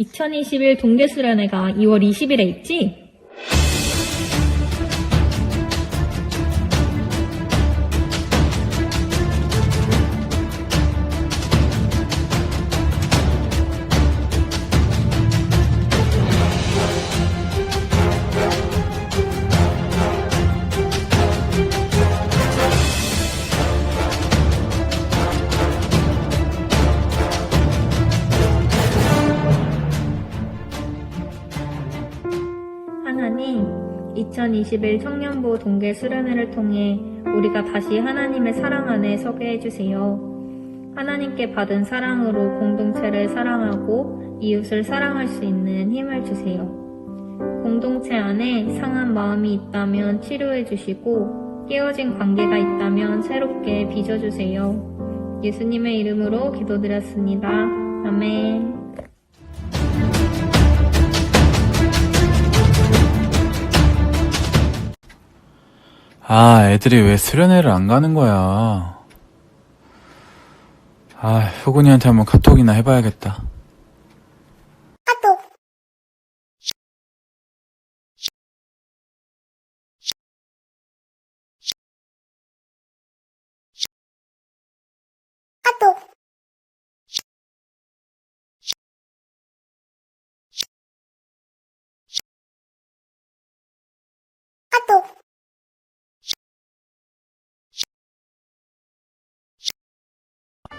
2021 동계수련회가 2월 20일에 있지? 2021 청년부 동계 수련회를 통해 우리가 다시 하나님의 사랑 안에 서게 해주세요. 하나님께 받은 사랑으로 공동체를 사랑하고 이웃을 사랑할 수 있는 힘을 주세요. 공동체 안에 상한 마음이 있다면 치료해 주시고 깨어진 관계가 있다면 새롭게 빚어주세요. 예수님의 이름으로 기도드렸습니다. 아멘. 아, 애들이 왜 수련회를 안 가는 거야? 아, 효근이한테 한번 카톡이나 해봐야겠다.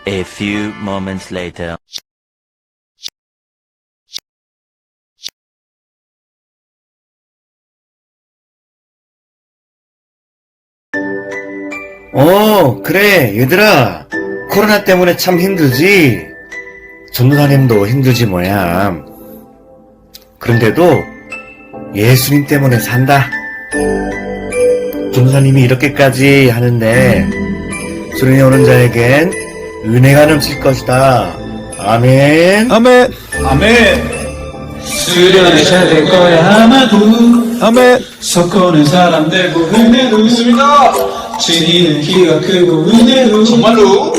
A few moments later. 어, 그래, 얘들아. 코로나 때문에 참 힘들지? 전도사님도 힘들지 뭐야. 그런데도 예수님 때문에 산다. 전도사님이 이렇게까지 하는데, 수련회 오는 자에겐 은혜가 넘칠 것이다. 아멘. 아멘! 아멘. 수련회 잘될 거야 아마도 아멘! 섞어는 사람 되고 은혜로 있습니다. 진이는 키가 크고 은혜로 정말로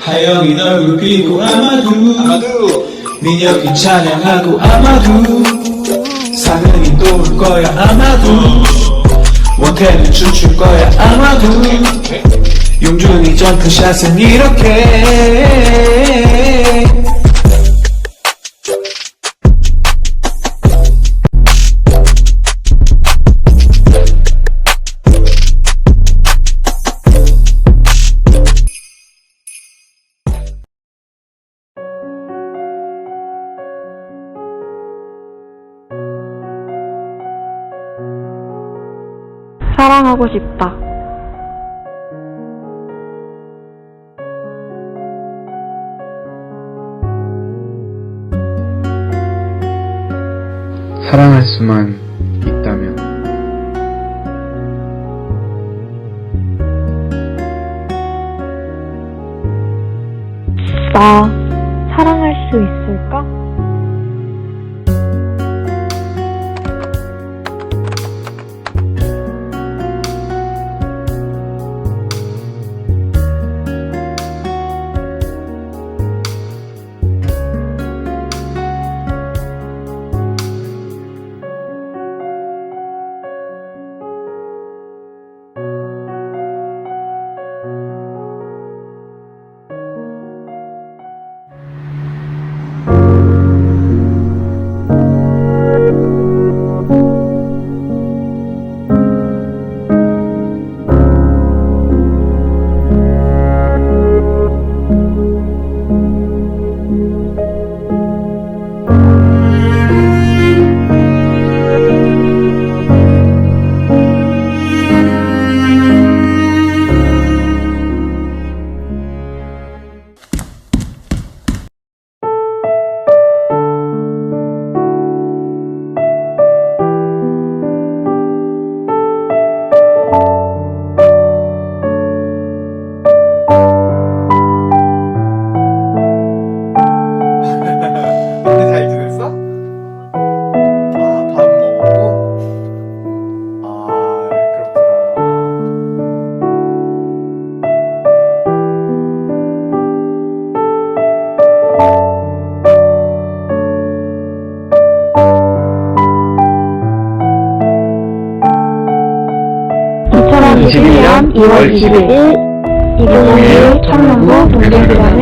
하영이 얼굴 비고 아마도 아마도 민혁이 찬양하고 아마도 상은이 또 올 거야 아마도 원태는 춤출 거야 아마도 용준이 점프샷은 이렇게 사랑하고 싶다. 사랑할 수만 있다면. 나 사랑할 수 있을까? 2021년 2월 21일 2021 청년부 동계수련회